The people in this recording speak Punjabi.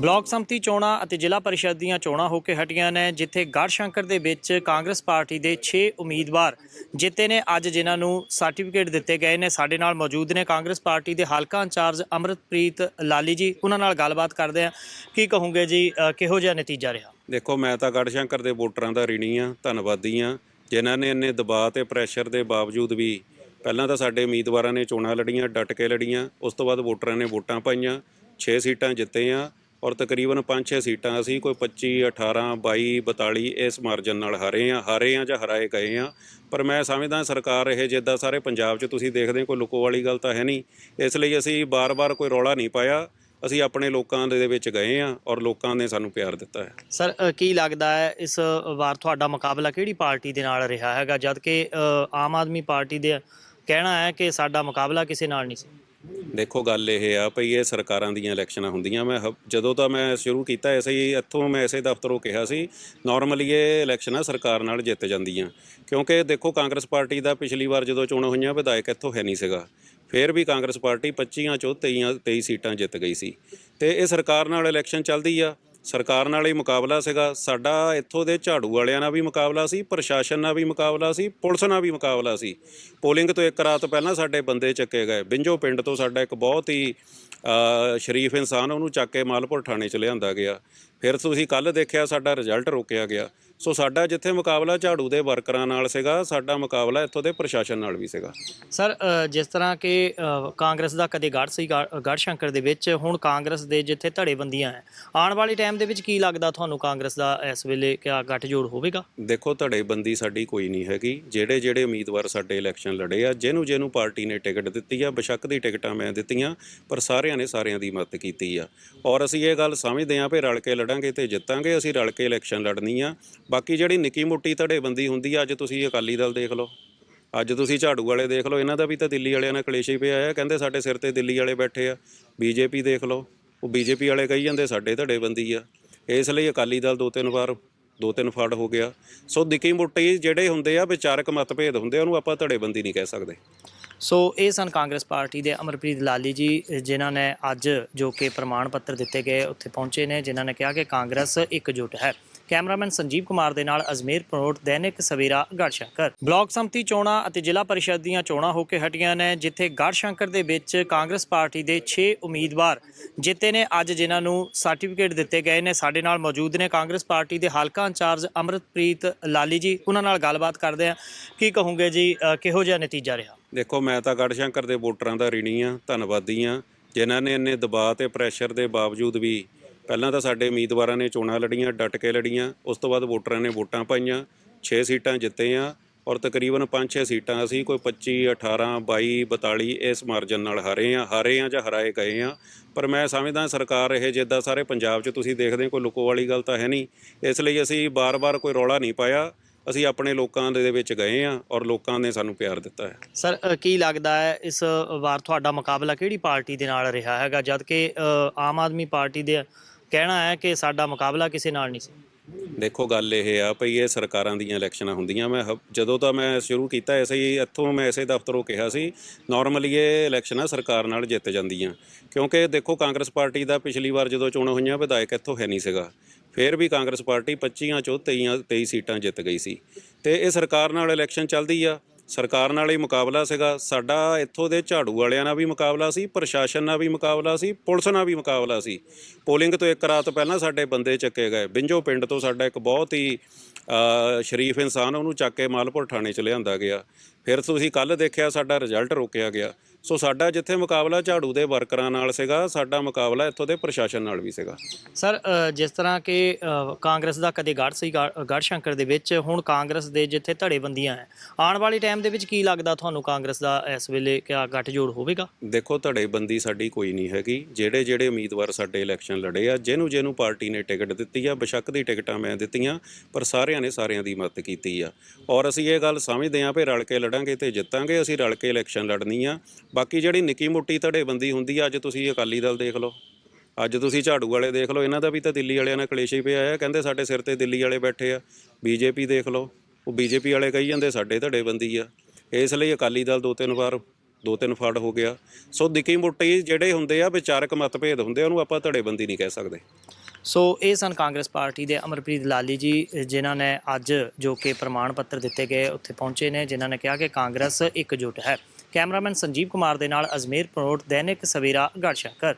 ਬਲਾਕ ਸੰਮਤੀ ਚੋਣਾਂ ਅਤੇ ਜ਼ਿਲ੍ਹਾ ਪਰਿਸ਼ਦ ਦੀਆਂ ਚੋਣਾਂ ਹੋ ਕੇ ਹਟੀਆਂ ਨੇ, ਜਿੱਥੇ ਗੜਸ਼ੰਕਰ ਦੇ ਵਿੱਚ ਕਾਂਗਰਸ ਪਾਰਟੀ ਦੇ 6 ਉਮੀਦਵਾਰ ਜਿੱਤੇ ਨੇ। ਅੱਜ ਜਿਨ੍ਹਾਂ ਨੂੰ ਸਰਟੀਫਿਕੇਟ ਦਿੱਤੇ ਗਏ ਨੇ, ਸਾਡੇ ਨਾਲ ਮੌਜੂਦ ਨੇ ਕਾਂਗਰਸ ਪਾਰਟੀ ਦੇ ਹਲਕਾ ਇੰਚਾਰਜ ਅਮਰਤਪ੍ਰੀਤ ਲਾਲੀ ਜੀ। ਉਹਨਾਂ ਨਾਲ ਗੱਲਬਾਤ ਕਰਦੇ ਆ ਕੀ ਕਹੋਗੇ ਜੀ ਕਿਹੋ ਜਿਹਾ ਨਤੀਜਾ ਰਿਹਾ? ਦੇਖੋ, ਮੈਂ ਤਾਂ ਗੜਸ਼ੰਕਰ ਦੇ ਵੋਟਰਾਂ ਦਾ ਰਿਣੀ ਆ ਧੰਨਵਾਦੀ ਆ ਜਿਨ੍ਹਾਂ ਨੇ ਇੰਨੇ ਦਬਾਅ ਤੇ ਪ੍ਰੈਸ਼ਰ ਦੇ ਬਾਵਜੂਦ ਵੀ ਪਹਿਲਾਂ ਤਾਂ ਸਾਡੇ ਉਮੀਦਵਾਰਾਂ ਨੇ ਚੋਣਾਂ ਲੜੀਆਂ, ਡਟ ਕੇ ਲੜੀਆਂ। ਉਸ ਤੋਂ ਬਾਅਦ ਵੋਟਰਾਂ ਨੇ ਵੋਟਾਂ ਪਾਈਆਂ 6 ਸੀਟਾਂ ਜਿੱਤੇ ਆ ਔਰ ਤਕਰੀਬਨ 5-6 ਸੀਟਾਂ ਅਸੀਂ ਕੋਈ 25 18 22 42 ਇਸ ਮਾਰਜਨ ਨਾਲ ਹਾਰੇ ਆ ਹਾਰੇ ਆ ਜਾਂ ਹਰਾਏ ਗਏ ਆ ਪਰ ਮੈਂ ਸਮਝਦਾ ਸਰਕਾਰ ਇਹ ਜਿੱਦਾਂ ਸਾਰੇ ਪੰਜਾਬ 'ਚ ਤੁਸੀਂ ਦੇਖਦੇ ਹੋ, ਕੋਈ ਲੁਕੋ ਵਾਲੀ ਗੱਲ ਤਾਂ ਹੈ ਨਹੀਂ। ਇਸ ਲਈ ਅਸੀਂ ਬਾਰ-ਬਾਰ ਕੋਈ ਰੌਲਾ ਨਹੀਂ ਪਾਇਆ। ਅਸੀਂ ਆਪਣੇ ਲੋਕਾਂ ਦੇ ਵਿੱਚ ਗਏ ਆ ਔਰ ਲੋਕਾਂ ਨੇ ਸਾਨੂੰ ਪਿਆਰ ਦਿੱਤਾ ਹੈ। ਸਰ ਕੀ ਲੱਗਦਾ ਹੈ ਇਸ ਵਾਰ ਤੁਹਾਡਾ ਮੁਕਾਬਲਾ ਕਿਹੜੀ ਪਾਰਟੀ ਦੇ ਨਾਲ ਰਿਹਾ ਹੈਗਾ? ਜਦ ਕਿ ਆਮ ਆਦਮੀ ਪਾਰਟੀ ਦੇ ਕਹਿਣਾ ਹੈ ਕਿ ਸਾਡਾ ਮੁਕਾਬਲਾ ਕਿਸੇ ਨਾਲ ਨਹੀਂ ਸੀ। ਦੇਖੋ, ਗੱਲ ਇਹ ਆ ਭਈ ਇਹ ਸਰਕਾਰਾਂ ਦੀਆਂ ਇਲੈਕਸ਼ਨਾਂ ਹੁੰਦੀਆਂ। ਮੈਂ ਹ- ਜਦੋਂ ਤਾਂ ਮੈਂ ਸ਼ੁਰੂ ਕੀਤਾ ਐਸੇ ਹੀ, ਇੱਥੋਂ ਮੈਂ ਐਸੇ ਦਫ਼ਤਰੋਂ ਕਿਹਾ ਸੀ ਨਾਰਮਲੀ ਇਹ ਇਲੈਕਸ਼ਨਾਂ ਸਰਕਾਰ ਨਾਲ ਜਿੱਤ ਜਾਂਦੀਆਂ। ਕਿਉਂਕਿ ਦੇਖੋ, ਕਾਂਗਰਸ ਪਾਰਟੀ ਦਾ ਪਿਛਲੀ ਵਾਰ ਜਦੋਂ ਚੋਣਾਂ ਹੋਈਆਂ, ਵਿਧਾਇਕ ਇੱਥੋਂ ਹੈ ਨਹੀਂ ਸੀਗਾ। ਫਿਰ ਵੀ ਕਾਂਗਰਸ ਪਾਰਟੀ 25 ਚੋਂ 23 23 ਸੀਟਾਂ ਜਿੱਤ ਗਈ ਸੀ। ਤੇ ਇਹ ਸਰਕਾਰ ਨਾਲ ਇਲੈਕਸ਼ਨ ਚੱਲਦੀ ਆ। ਸਰਕਾਰ ਨਾਲ ਹੀ ਮੁਕਾਬਲਾ ਸੀਗਾ। ਸਾਡਾ ਇੱਥੋਂ ਦੇ ਝਾੜੂ ਵਾਲਿਆਂ ਨਾਲ ਵੀ ਮੁਕਾਬਲਾ ਸੀ, ਪ੍ਰਸ਼ਾਸਨ ਨਾਲ ਵੀ ਮੁਕਾਬਲਾ ਸੀ, ਪੁਲਿਸ ਨਾਲ ਵੀ ਮੁਕਾਬਲਾ ਸੀ। ਪੋਲਿੰਗ ਤੋਂ ਇੱਕ ਰਾਤ ਪਹਿਲਾਂ ਸਾਡੇ ਬੰਦੇ ਚੱਕੇ ਗਏ। ਬਿੰਜੋ ਪਿੰਡ ਤੋਂ ਸਾਡਾ ਇੱਕ ਬਹੁਤ ਹੀ ਸ਼ਰੀਫ ਇਨਸਾਨ ਉਹਨੂੰ ਚੱਕ ਕੇ ਮਾਲਪੁਰ ਥਾਣੇ ਚ ਲਿਆਂਦਾ ਗਿਆ। ਫਿਰ ਤੁਸੀਂ ਕੱਲ ਦੇਖਿਆ ਸਾਡਾ ਰਿਜ਼ਲਟ ਰੋਕਿਆ ਗਿਆ। ਸੋ ਸਾਡਾ ਜਿੱਥੇ ਮੁਕਾਬਲਾ ਝਾੜੂ ਦੇ ਵਰਕਰਾਂ ਨਾਲ ਸੀਗਾ, ਸਾਡਾ ਮੁਕਾਬਲਾ ਇੱਥੋਂ ਦੇ ਪ੍ਰਸ਼ਾਸਨ ਨਾਲ ਵੀ ਸੀਗਾ। ਸਰ ਜਿਸ ਤਰ੍ਹਾਂ ਕਿ ਕਾਂਗਰਸ ਦਾ ਕਦੇ ਗੜ ਸੀ, ਗੜ- ਸ਼ੰਕਰ ਦੇ ਵਿੱਚ, ਹੁਣ ਕਾਂਗਰਸ ਦੇ ਜਿੱਥੇ ਧੜੇਬੰਦੀਆਂ ਹੈ। ਆਉਣ ਵਾਲੇ ਟਾਈਮ ਦੇ ਵਿੱਚ ਕੀ ਲੱਗਦਾ ਤੁਹਾਨੂੰ ਕਾਂਗਰਸ ਦਾ ਇਸ ਵੇਲੇ ਕਿਆ ਗੱਠਜੋੜ ਹੋਵੇਗਾ? ਦੇਖੋ, ਧੜੇਬੰਦੀ ਸਾਡੀ ਕੋਈ ਨਹੀਂ ਹੈਗੀ। ਜਿਹੜੇ ਜਿਹੜੇ ਉਮੀਦਵਾਰ ਸਾਡੇ ਇਲੈਕਸ਼ਨ ਲੜੇ ਆ ਜਿਹਨੂੰ ਜਿਹਨੂੰ ਪਾਰਟੀ ਨੇ ਟਿਕਟ ਦਿੱਤੀ ਆ, ਬਸ਼ੱਕ ਦੀ ਟਿਕਟਾਂ ਮੈਂ ਦਿੱਤੀਆਂ, ਪਰ ਸਾਰਿਆਂ ਨੇ ਸਾਰਿਆਂ ਦੀ ਮਦਦ ਕੀਤੀ ਆ। ਔਰ ਅਸੀਂ ਇਹ ਗੱਲ ਸਮਝਦੇ ਆ ਵੀ ਰਲ ਕੇ ਲੜਾਂਗੇ ਤੇ ਜਿੱਤਾਂਗੇ, ਅਸੀਂ ਰਲ ਕੇ ਇਲੈਕਸ਼ਨ ਲੜਨੀ ਆ। ਬਾਕੀ ਜਿਹੜੀ ਨਿੱਕੀ ਮੋਟੀ ਧੜੇਬੰਦੀ ਹੁੰਦੀ ਆ, ਅੱਜ ਤੁਸੀਂ ਅਕਾਲੀ ਦਲ ਦੇਖ ਲਓ। ਅੱਜ ਤੁਸੀਂ ਝਾੜੂ ਵਾਲੇ ਦੇਖ ਲਓ, ਇਹਨਾਂ ਦਾ ਵੀ ਤਾਂ ਦਿੱਲੀ ਵਾਲਿਆਂ ਨਾਲ ਕਲੇਸ਼ ਹੀ ਪਿਆ ਆ, ਕਹਿੰਦੇ ਸਾਡੇ ਸਿਰ ਤੇ ਦਿੱਲੀ ਵਾਲੇ ਬੈਠੇ ਆ। ਬੀਜੇਪੀ ਦੇਖ ਲਓ। ਉਹ ਬੀਜੇਪੀ ਵਾਲੇ ਕਹੀ ਜਾਂਦੇ, ਸਾਡੇ ਧੜੇਬੰਦੀ ਆ। ਇਸ ਲਈ ਅਕਾਲੀ ਦਲ ਦੋ ਤਿੰਨ ਵਾਰ, ਦੋ ਤਿੰਨ ਫੜ ਹੋ ਗਿਆ। ਸੋ ਦਿੱਕੀ ਮੁੱਟੀ ਜਿਹੜੇ ਹੁੰਦੇ ਆ, ਵਿਚਾਰਕ ਮਤਭੇਦ ਹੁੰਦੇ ਆ, ਉਹਨੂੰ ਆਪਾਂ ਧੜੇਬੰਦੀ ਨਹੀਂ ਕਹਿ ਸਕਦੇ। ਸੋ ਇਹ ਸਨ ਕਾਂਗਰਸ ਪਾਰਟੀ ਦੇ ਅਮਰਪ੍ਰੀਤ ਲਾਲੀ ਜੀ, ਜਿਨ੍ਹਾਂ ਨੇ ਅੱਜ ਜੋ ਕਿ ਪ੍ਰਮਾਣ ਪੱਤਰ ਦਿੱਤੇ ਗਏ, ਉੱਥੇ ਪਹੁੰਚੇ ਨੇ, ਜਿਨ੍ਹਾਂ ਨੇ ਕਿਹਾ ਕਿ ਕਾਂਗਰਸ ਇਕਜੁੱਟ ਹੈ। ਕੈਮਰਾਮੈਨ ਸੰਜੀਵ ਕੁਮਾਰ ਦੇ ਨਾਲ ਅਜਮੇਰ ਪ੍ਰੋਟ ਦੈਨਿਕ ਸਵੇਰਾ ਗੜਸ਼ੰਕਰ। ਬਲਾਕ ਸੰਮਤੀ ਚੋਣਾਂ ਅਤੇ ਜ਼ਿਲ੍ਹਾ ਪਰਿਸ਼ਦ ਦੀਆਂ ਚੋਣਾਂ ਹੋ ਕੇ ਹਟੀਆਂ ਨੇ, ਜਿੱਥੇ ਗੜਸ਼ੰਕਰ ਦੇ ਵਿੱਚ ਕਾਂਗਰਸ ਪਾਰਟੀ ਦੇ 6 ਉਮੀਦਵਾਰ ਜਿੱਤੇ ਨੇ। ਅੱਜ ਜਿਨ੍ਹਾਂ ਨੂੰ ਸਰਟੀਫਿਕੇਟ ਦਿੱਤੇ ਗਏ ਨੇ, ਸਾਡੇ ਨਾਲ ਮੌਜੂਦ ਨੇ ਕਾਂਗਰਸ ਪਾਰਟੀ ਦੇ ਹਲਕਾ ਇੰਚਾਰਜ ਅਮਰਤਪ੍ਰੀਤ ਲਾਲੀ ਜੀ। ਉਹਨਾਂ ਨਾਲ ਗੱਲਬਾਤ ਕਰਦੇ ਆ ਕੀ ਕਹੋਗੇ ਜੀ ਕਿਹੋ ਜਿਹਾ ਨਤੀਜਾ ਰਿਹਾ? ਦੇਖੋ, ਮੈਂ ਤਾਂ ਗੜਸ਼ੰਕਰ ਦੇ ਵੋਟਰਾਂ ਦਾ ਰਿਣੀ ਆ ਧੰਨਵਾਦੀ ਆ ਜਿਨ੍ਹਾਂ ਨੇ ਇੰਨੇ ਦਬਾਅ ਤੇ ਪ੍ਰੈਸ਼ਰ ਦੇ ਬਾਵਜੂਦ ਵੀ ਪਹਿਲਾਂ ਤਾਂ ਸਾਡੇ ਉਮੀਦਵਾਰਾਂ ਨੇ ਚੋਣਾਂ ਲੜੀਆਂ, ਡਟ ਕੇ ਲੜੀਆਂ, ਉਸ ਤੋਂ ਬਾਅਦ ਵੋਟਰਾਂ ਨੇ ਵੋਟਾਂ ਪਾਈਆਂ 6 ਸੀਟਾਂ ਜਿੱਤੇ ਆ ਔਰ ਤਕਰੀਬਨ 5-6 ਸੀਟਾਂ ਅਸੀਂ ਕੋਈ 25 18 22 42 ਇਸ ਮਾਰਜਨ ਨਾਲ ਹਾਰੇ ਆ ਹਾਰੇ ਆ ਜਾਂ ਹਰਾਏ ਗਏ ਆ। ਪਰ ਮੈਂ ਸਮਝਦਾ ਸਰਕਾਰ ਇਹ ਜਿੱਦਾਂ ਸਾਰੇ ਪੰਜਾਬ 'ਚ ਤੁਸੀਂ ਦੇਖਦੇ ਹੋ, ਕੋਈ ਲੁਕੋ ਵਾਲੀ ਗੱਲ ਤਾਂ ਹੈ ਨਹੀਂ। ਇਸ ਲਈ ਅਸੀਂ ਬਾਰ-ਬਾਰ ਕੋਈ ਰੌਲਾ ਨਹੀਂ ਪਾਇਆ, ਅਸੀਂ ਆਪਣੇ ਲੋਕਾਂ ਦੇ ਵਿੱਚ ਗਏ ਆ ਔਰ ਲੋਕਾਂ ਨੇ ਸਾਨੂੰ ਪਿਆਰ ਦਿੱਤਾ ਹੈ। ਸਰ ਕੀ ਲੱਗਦਾ ਹੈ ਇਸ ਵਾਰ ਤੁਹਾਡਾ ਮੁਕਾਬਲਾ ਕਿਹੜੀ ਪਾਰਟੀ ਦੇ ਨਾਲ ਰਿਹਾ ਹੈਗਾ? ਜਦ ਕਿ ਆਮ ਆਦਮੀ ਪਾਰਟੀ ਦੇ ਕਹਿਣਾ ਹੈ ਕਿ ਸਾਡਾ ਮੁਕਾਬਲਾ ਕਿਸੇ ਨਾਲ ਨਹੀਂ ਸੀ। ਦੇਖੋ, ਗੱਲ ਇਹ ਆ ਭਈ ਇਹ ਸਰਕਾਰਾਂ ਦੀਆਂ ਇਲੈਕਸ਼ਨਾਂ ਹੁੰਦੀਆਂ। ਮੈਂ ਹ- ਜਦੋਂ ਤਾਂ ਮੈਂ ਸ਼ੁਰੂ ਕੀਤਾ, ਐਸੇ ਹੀ ਇੱਥੋਂ ਮੈਂ ਐਸੇ ਦਫ਼ਤਰੋਂ ਕਿਹਾ ਸੀ ਨਾਰਮਲੀ ਇਹ ਇਲੈਕਸ਼ਨਾਂ ਸਰਕਾਰ ਨਾਲ ਜਿੱਤ ਜਾਂਦੀਆਂ। ਕਿਉਂਕਿ ਦੇਖੋ, ਕਾਂਗਰਸ ਪਾਰਟੀ ਦਾ ਪਿਛਲੀ ਵਾਰ ਜਦੋਂ ਚੋਣਾਂ ਹੋਈਆਂ, ਵਿਧਾਇਕ ਇੱਥੋਂ ਹੈ ਨਹੀਂ ਸੀਗਾ। ਫਿਰ ਵੀ ਕਾਂਗਰਸ ਪਾਰਟੀ 25 ਚੋਂ 23 23 ਸੀਟਾਂ ਜਿੱਤ ਗਈ ਸੀ। ਤੇ ਇਹ ਸਰਕਾਰ ਨਾਲ ਇਲੈਕਸ਼ਨ ਚੱਲਦੀ ਆ। ਸਰਕਾਰ ਨਾਲ ਹੀ ਮੁਕਾਬਲਾ ਸੀਗਾ। ਸਾਡਾ ਇੱਥੋਂ ਦੇ ਝਾੜੂ ਵਾਲਿਆਂ ਨਾਲ ਵੀ ਮੁਕਾਬਲਾ ਸੀ, ਪ੍ਰਸ਼ਾਸਨ ਨਾਲ ਵੀ ਮੁਕਾਬਲਾ ਸੀ, ਪੁਲਿਸ ਨਾਲ ਵੀ ਮੁਕਾਬਲਾ ਸੀ। ਪੋਲਿੰਗ ਤੋਂ ਇੱਕ ਰਾਤ ਪਹਿਲਾਂ ਸਾਡੇ ਬੰਦੇ ਚੱਕੇ ਗਏ। ਬਿੰਜੋ ਪਿੰਡ ਤੋਂ ਸਾਡਾ ਇੱਕ ਬਹੁਤ ਹੀ ਸ਼ਰੀਫ ਇਨਸਾਨ ਉਹਨੂੰ ਚੱਕ ਕੇ ਮਾਲਪੁਰ ਥਾਣੇ ਚ ਲਿਆਂਦਾ ਗਿਆ। ਫਿਰ ਤੁਸੀਂ ਕੱਲ ਦੇਖਿਆ ਸਾਡਾ ਰਿਜ਼ਲਟ ਰੋਕਿਆ ਗਿਆ। ਸੋ ਸਾਡਾ ਜਿੱਥੇ ਮੁਕਾਬਲਾ ਝਾੜੂ ਦੇ ਵਰਕਰਾਂ ਨਾਲ ਸੀਗਾ ਸਾਡਾ ਮੁਕਾਬਲਾ ਇੱਥੋਂ ਦੇ ਪ੍ਰਸ਼ਾਸਨ ਨਾਲ ਵੀ ਸੀਗਾ। ਸਰ ਅ, ਜਿਸ ਤਰ੍ਹਾਂ ਕਿ ਅ, ਕਾਂਗਰਸ ਦਾ ਕਦੇ ਗੜ ਸੀ ਗੜ- ਗੜਸ਼ੰਕਰ ਦੇ ਵਿੱਚ ਹੁਣ ਕਾਂਗਰਸ ਦੇ ਜਿੱਥੇ ਧੜੇਬੰਦੀਆਂ ਹੈ ਆਉਣ ਵਾਲੇ ਟਾਈਮ ਦੇ ਵਿੱਚ ਕੀ ਲੱਗਦਾ ਤੁਹਾਨੂੰ ਕਾਂਗਰਸ ਦਾ ਇਸ ਵੇਲੇ ਕਿਆ ਗੱਠਜੋੜ ਹੋਵੇਗਾ? ਦੇਖੋ ਧੜੇਬੰਦੀ ਸਾਡੀ ਕੋਈ ਨਹੀਂ ਹੈਗੀ। ਜਿਹੜੇ ਜਿਹੜੇ ਉਮੀਦਵਾਰ ਸਾਡੇ ਇਲੈਕਸ਼ਨ ਲੜੇ ਆ ਜਿਹਨੂੰ ਜਿਹਨੂੰ ਪਾਰਟੀ ਨੇ ਟਿਕਟ ਦਿੱਤੀ ਆ ਬਸ਼ੱਕ ਦੀ ਟਿਕਟਾਂ ਮੈਂ ਦਿੱਤੀਆਂ ਪਰ ਸਾਰਿਆਂ ਨੇ ਸਾਰਿਆਂ ਦੀ ਮਦਦ ਕੀਤੀ ਆ। ਔਰ ਅਸੀਂ ਇਹ ਗੱਲ ਸਮਝਦੇ ਆ ਵੀ ਰਲ ਕੇ ਲੜਾਂਗੇ ਤੇ ਜਿੱਤਾਂਗੇ ਅਸੀਂ ਰਲ ਕੇ ਇਲੈਕਸ਼ਨ ਲੜਨੀ ਆ। ਬਾਕੀ ਜਿਹੜੀ ਨਿੱਕੀ ਮੋਟੀ ਧੜੇਬੰਦੀ ਹੁੰਦੀ ਆ, ਅੱਜ ਤੁਸੀਂ ਅਕਾਲੀ ਦਲ ਦੇਖ ਲਓ। ਅੱਜ ਤੁਸੀਂ ਝਾੜੂ ਵਾਲੇ ਦੇਖ ਲਓ, ਇਹਨਾਂ ਦਾ ਵੀ ਤਾਂ ਦਿੱਲੀ ਵਾਲਿਆਂ ਨਾਲ ਕਲੇਸ਼ ਹੀ ਪਿਆ ਆ। ਕਹਿੰਦੇ ਸਾਡੇ ਸਿਰ ਤੇ ਦਿੱਲੀ ਵਾਲੇ ਬੈਠੇ ਆ, ਬੀਜੇਪੀ ਦੇਖ ਲਓ। ਉਹ ਬੀਜੇਪੀ ਵਾਲੇ ਕਹੀ ਜਾਂਦੇ ਸਾਡੇ ਧੜੇਬੰਦੀ ਆ। ਇਸ ਲਈ ਅਕਾਲੀ ਦਲ ਦੋ ਤਿੰਨ ਵਾਰ, ਦੋ ਤਿੰਨ ਫੜ ਹੋ ਗਿਆ। ਸੋ ਨਿੱਕੀ ਮੋਟੀ ਜਿਹੜੇ ਹੁੰਦੇ ਆ, ਵਿਚਾਰਕ ਮਤਭੇਦ ਹੁੰਦੇ ਆ, ਉਹਨੂੰ ਆਪਾਂ ਧੜੇਬੰਦੀ ਨਹੀਂ ਕਹਿ ਸਕਦੇ। ਸੋ ਇਹ ਸਨ ਕਾਂਗਰਸ ਪਾਰਟੀ ਦੇ ਅਮਰਪ੍ਰੀਤ ਲਾਲੀ ਜੀ, ਜਿਨ੍ਹਾਂ ਨੇ ਅੱਜ ਜੋ ਕਿ ਪ੍ਰਮਾਣ ਪੱਤਰ ਦਿੱਤੇ ਗਏ, ਉੱਥੇ ਪਹੁੰਚੇ ਨੇ, ਜਿਨ੍ਹਾਂ ਨੇ ਕਿਹਾ ਕਿ ਕਾਂਗਰਸ ਇਕਜੁੱਟ ਹੈ। ਕੈਮਰਾਮੈਨ ਸੰਜੀਵ ਕੁਮਾਰ ਦੇ ਨਾਲ ਅਜ਼ਮੇਰ ਪਰੋਟ ਦੈਨਿਕ ਸਵੇਰਾ ਗੜਸ਼ੰਕਰ।